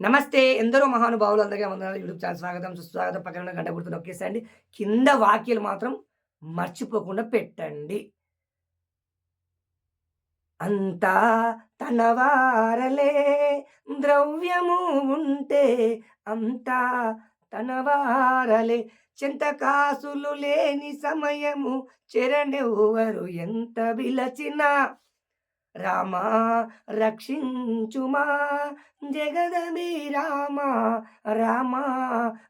నమస్తే ఎందరో మహానుభావులు అందరికీ వందనాలు యూట్యూబ్ ఛానల్ స్వాగతం సుస్వాగతం. పక్కన గంట గుర్తు నొక్కేసండి కింద వాక్యాలు మాత్రం మర్చిపోకుండా పెట్టండి. అంతా తన వారలే ద్రవ్యము ఉంటే అంతా తన వారలే. చింతకాసులు లేని సమయము చెరనెవ్వరు ఎంత విలచినా రామా రక్షించుమా జగదమి రామా రామా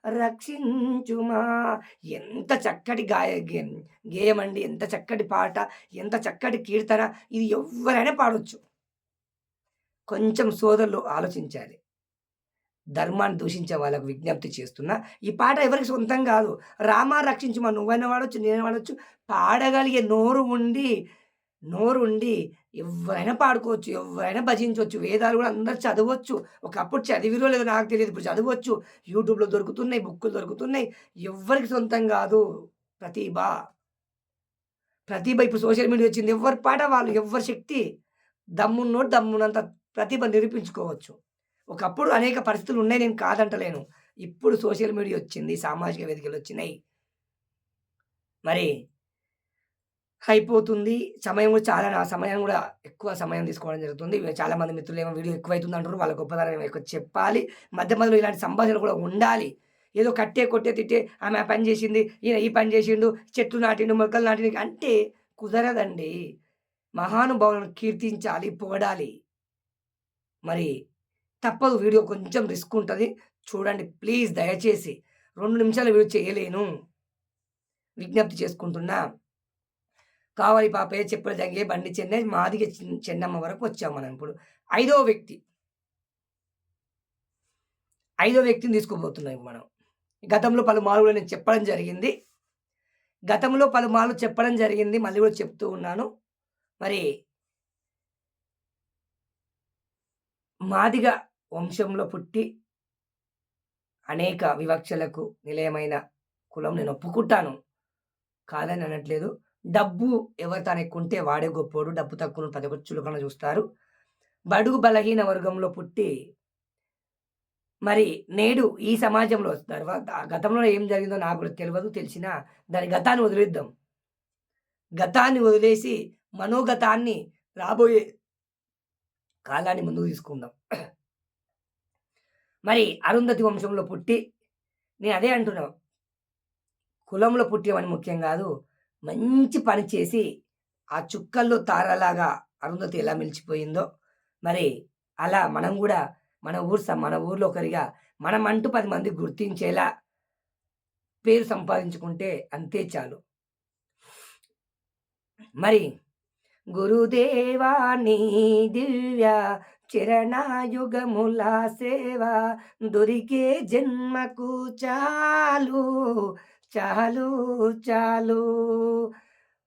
రక్షించుమా. ఎంత చక్కటి గాయ గే- గేయం అండి ఎంత చక్కటి పాట ఎంత చక్కటి కీర్తన ఇది ఎవరైనా పాడొచ్చు. కొంచెం సోదరులు ఆలోచించాలి. ధర్మాన్ని దూషించే వాళ్ళకు విజ్ఞప్తి చేస్తున్నా ఈ పాట ఎవరికి సొంతం కాదు. రామా రక్షించుమా నువ్వైనా వాడొచ్చు నేను వాడొచ్చు పాడగలిగే నోరు ఉండి నోరు ఉండి ఎవరైనా పాడుకోవచ్చు ఎవరైనా భజించవచ్చు వేదాలు కూడా అందరు చదవచ్చు. ఒకప్పుడు చదివిరో లేదో నాకు తెలియదు ఇప్పుడు చదవచ్చు. యూట్యూబ్లో దొరుకుతున్నాయి బుక్కులు దొరుకుతున్నాయి. ఎవరికి సొంతం కాదు. ప్రతిభ. ప్రతిభ ఇప్పుడు సోషల్ మీడియా వచ్చింది. ఎవరి పాట వాళ్ళు ఎవరి శక్తి? దమ్మున్నోడు దమ్మునంత ప్రతిభ నిరూపించుకోవచ్చు. ఒకప్పుడు అనేక పరిస్థితులు ఉన్నాయి నేను కాదంటలేను. ఇప్పుడు సోషల్ మీడియా వచ్చింది సామాజిక వేదికలు వచ్చినాయి. మరి అయిపోతుంది సమయం కూడా చాలా నా సమయం కూడా ఎక్కువ సమయం తీసుకోవడం జరుగుతుంది. చాలా మంది మిత్రులు ఏమో వీడియో ఎక్కువ అవుతుంది అంటారు. వాళ్ళ గొప్పదనం ఎక్కువ చెప్పాలి. మధ్య మధ్యలో ఇలాంటి సంభాషణ కూడా ఉండాలి. ఏదో కట్టే కొట్టే తిట్టే ఆమె పని చేసింది ఈయన ఈ పని చేసిండు చెట్లు నాటిండు మొక్కలు నాటిండు అంటే కుదరదండి. మహానుభావులను కీర్తించాలి పొగడాలి. మరి తప్పదు. వీడియో కొంచెం రిస్క్ ఉంటుంది. చూడండి ప్లీజ్. దయచేసి రెండు నిమిషాలు వీడియో చేయలేను. విజ్ఞప్తి చేసుకుంటున్నా. కావాలి పాపయ్య చెప్పుల జంగే బండి చెన్నై మాదిగ చిన్- చెన్నమ్మ వరకు వచ్చాం మనం ఇప్పుడు. ఐదో వ్యక్తి. ఐదో వ్యక్తిని తీసుకుపోతున్నాం మనం. గతంలో పలుమార్లు నేను చెప్పడం జరిగింది. గతంలో పలుమార్లు చెప్పడం జరిగింది మళ్ళీ కూడా చెప్తూ ఉన్నాను. మరి మాదిగ వంశంలో పుట్టి అనేక వివక్షలకు నిలయమైన కులం నేను ఒప్పుకుంటాను. కాదని అనట్లేదు. డబ్బు ఎవరు తాను ఎక్కువ ఉంటే వాడే గొప్పోడు డబ్బు తక్కువ ప్రతి ఒక్కరు చులకన చూస్తారు. బడుగు బలహీన వర్గంలో పుట్టి మరి నేడు ఈ సమాజంలో తర్వాత గతంలో ఏం జరిగిందో నాకు కూడా తెలియదు తెలిసిన దాని గతాన్ని వదిలేద్దాం. గతాన్ని వదిలేసి మనోగతాన్ని రాబోయే కాలాన్ని ముందుకు తీసుకుందాం. మరి అరుంధతి వంశంలో పుట్టి నేను అదే అంటున్నా కులంలో పుట్టేవని ముఖ్యం కాదు మంచి పని చేసి ఆ చుక్కల్లో తారలాగా అరుంధతి ఎలా మిలిచిపోయిందో మరి అలా మనం కూడా మన ఊరు స- మన ఊర్లో ఒకరిగా మనం అంటూ పది మంది గుర్తించేలా పేరు సంపాదించుకుంటే అంతే చాలు. మరి గురుదేవా నీ దివ్య చిరణాయుగముల సేవ దొరికే జన్మకు చాలు. చాలు చాలు.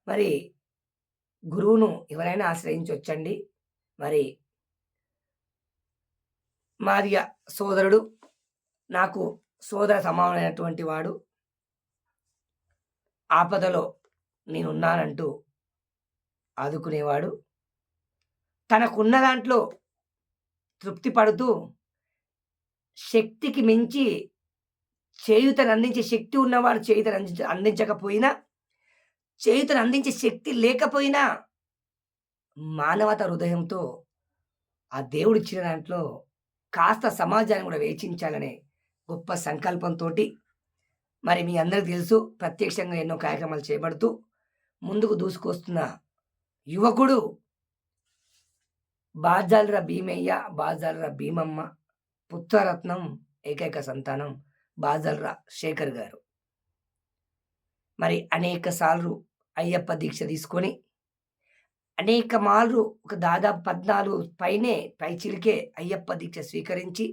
మరి గురువును ఎవరైనా ఆశ్రయించవచ్చండి మరి మార్య సోదరుడు నాకు సోదర సమానమైనటువంటి వాడు ఆపదలో నేనున్నానంటూ ఆదుకునేవాడు తనకున్న దాంట్లో తృప్తి పడుతూ శక్తికి మించి చేయుతను అందించే శక్తి ఉన్నవాడు చేయుతను అందించ అందించకపోయినా చేయుతను అందించే శక్తి లేకపోయినా మానవత హృదయంతో ఆ దేవుడు ఇచ్చిన దాంట్లో కాస్త సమాజాన్ని కూడా వేచించాలనే గొప్ప సంకల్పంతో మరి మీ అందరికి తెలుసు ప్రత్యక్షంగా ఎన్నో కార్యక్రమాలు చేపడుతూ ముందుకు దూసుకొస్తున్న యువకుడు బాజాలర భీమయ్య బాజాలర భీమమ్మ పుత్రరత్నం ఏకైక సంతానం బాజల్రా శేఖర్ గారు. మరి అనేక సార్లు అయ్యప్ప దీక్ష తీసుకొని అనేక మార్లు ఒక దాదాపు పద్నాలుగు పైనే పైచిలికే అయ్యప్ప దీక్ష స్వీకరించి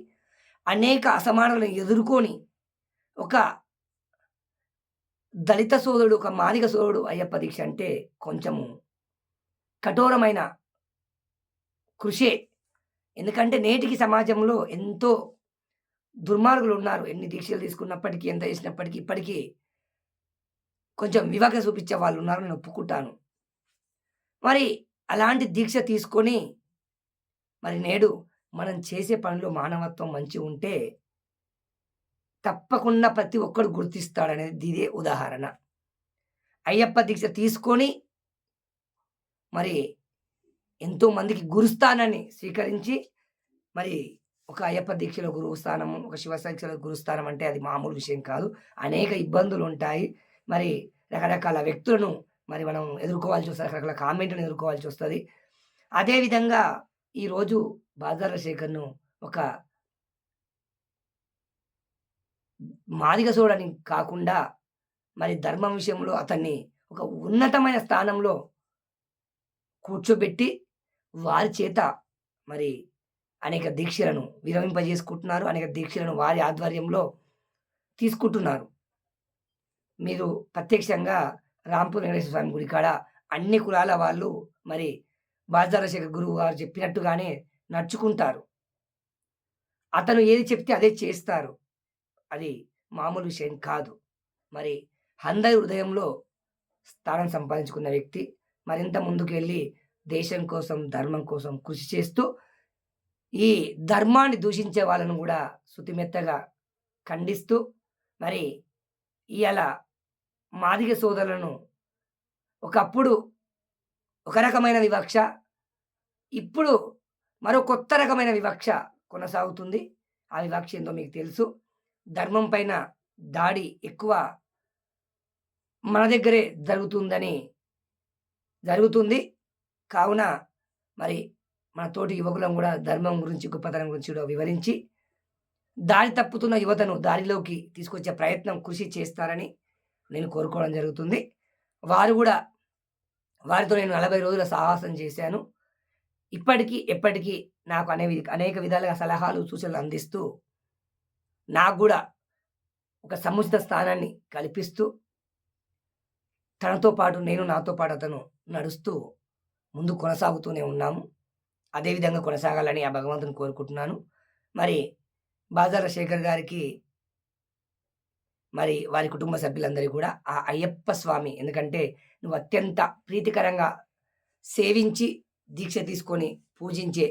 అనేక అసమానాలను ఎదుర్కొని ఒక దళిత సోదరుడు ఒక మాదిగ సోదరుడు అయ్యప్ప దీక్ష అంటే కొంచెము కఠోరమైన కృషే. ఎందుకంటే నేటికి సమాజంలో ఎంతో దుర్మార్గులు ఉన్నారు ఎన్ని దీక్షలు తీసుకున్నప్పటికీ ఎంత చేసినప్పటికీ ఇప్పటికీ కొంచెం వివక చూపించే వాళ్ళు ఉన్నారు నేను ఒప్పుకుంటాను. మరి అలాంటి దీక్ష తీసుకొని మరి నేడు మనం చేసే పనిలో మానవత్వం మంచి ఉంటే తప్పకుండా ప్రతి ఒక్కడు గుర్తిస్తాడనేది ఇదే ఉదాహరణ. అయ్యప్ప దీక్ష తీసుకొని మరి ఎంతోమందికి గురుస్తానని గురుస్థానాన్ని స్వీకరించి మరి ఒక అయ్యప్ప దీక్షలో గురువు స్థానం ఒక శివ దీక్షలో గురుస్థానం అంటే అది మామూలు విషయం కాదు. అనేక ఇబ్బందులు ఉంటాయి. మరి రకరకాల వ్యక్తులను మరి మనం ఎదుర్కోవాల్సి వస్తుంది రకరకాల కామెంట్లను ఎదుర్కోవాల్సి వస్తుంది. అదేవిధంగా ఈరోజు బాజార శేఖర్ను ఒక మాదిగ చూడని కాకుండా మరి ధర్మం విషయంలో అతన్ని ఒక ఉన్నతమైన స్థానంలో కూర్చోబెట్టి వారి చేత మరి అనేక దీక్షలను విరమింపజేసుకుంటున్నారు అనేక దీక్షలను వారి ఆధ్వర్యంలో తీసుకుంటున్నారు. మీరు ప్రత్యక్షంగా రాంపూర్ వెంకటేశ్వర స్వామి గుడి కాడ అన్ని కులాల వాళ్ళు మరి బాజారశేఖర్ గురువు గారు చెప్పినట్టుగానే నడుచుకుంటారు. అతను ఏది చెప్తే అదే చేస్తారు. అది మామూలు విషయం కాదు. మరి అందరి హృదయంలో స్థానం సంపాదించుకున్న వ్యక్తి మరింత ముందుకు వెళ్ళి దేశం కోసం ధర్మం కోసం కృషి చేస్తూ ఈ ధర్మాన్ని దూషించే వాళ్ళను కూడా శుతిమెత్తగా ఖండిస్తూ మరి ఇవాళ మాదిగ సోదరులను ఒకప్పుడు ఒక రకమైన వివక్ష ఇప్పుడు మరో కొత్త రకమైన వివక్ష కొనసాగుతుంది. ఆ వివక్ష ఏందో మీకు తెలుసు. ధర్మం పైన దాడి ఎక్కువ మన దగ్గరే జరుగుతుందని జరుగుతుంది. కావున మరి మన తోటి యువకులను కూడా ధర్మం గురించి గొప్పతనం గురించి కూడా వివరించి దారి తప్పుతున్న యువతను దారిలోకి తీసుకొచ్చే ప్రయత్నం కృషి చేస్తారని నేను కోరుకోవడం జరుగుతుంది. వారు కూడా వారితో నేను నలభై రోజుల సాహసం చేశాను. ఇప్పటికీ ఎప్పటికీ నాకు అనే అనేక విధాలుగా సలహాలు సూచనలు అందిస్తూ నాకు కూడా ఒక సముచిత స్థానాన్ని కల్పిస్తూ తనతో పాటు నేను నాతో పాటు అతను నడుస్తూ ముందు కొనసాగుతూనే ఉన్నాము. అదేవిధంగా కొనసాగాలని ఆ భగవంతుని కోరుకుంటున్నాను. మరి బాజాల శేఖర్ గారికి మరి వారి కుటుంబ సభ్యులందరికీ కూడా ఆ అయ్యప్ప స్వామి ఎందుకంటే నువ్వు అత్యంత ప్రీతికరంగా సేవించి దీక్ష తీసుకొని పూజించే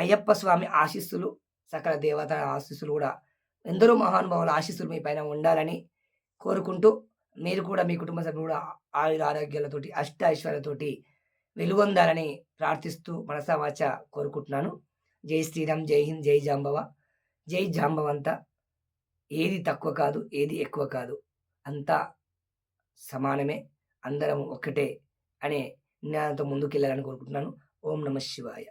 అయ్యప్ప స్వామి ఆశీస్సులు సకల దేవత ఆశీస్సులు కూడా ఎందరో మహానుభావుల ఆశీస్సులు మీ పైన ఉండాలని కోరుకుంటూ మీరు కూడా మీ కుటుంబ సభ్యులు కూడా ఆయుర ఆరోగ్యాలతోటి అష్ట ఐశ్వర్యాలతోటి వెలుగొందాలని ప్రార్థిస్తూ మనసావాచ కోరుకుంటున్నాను. జై శ్రీరామ్ జై హింద్ జై జాంబవ. జై జాంబవంత. ఏది తక్కువ కాదు ఏది ఎక్కువ కాదు. అంతా సమానమే. అందరం ఒక్కటే అనే జ్ఞానంతో ముందుకెళ్ళాలని కోరుకుంటున్నాను. ఓం నమ శివాయ.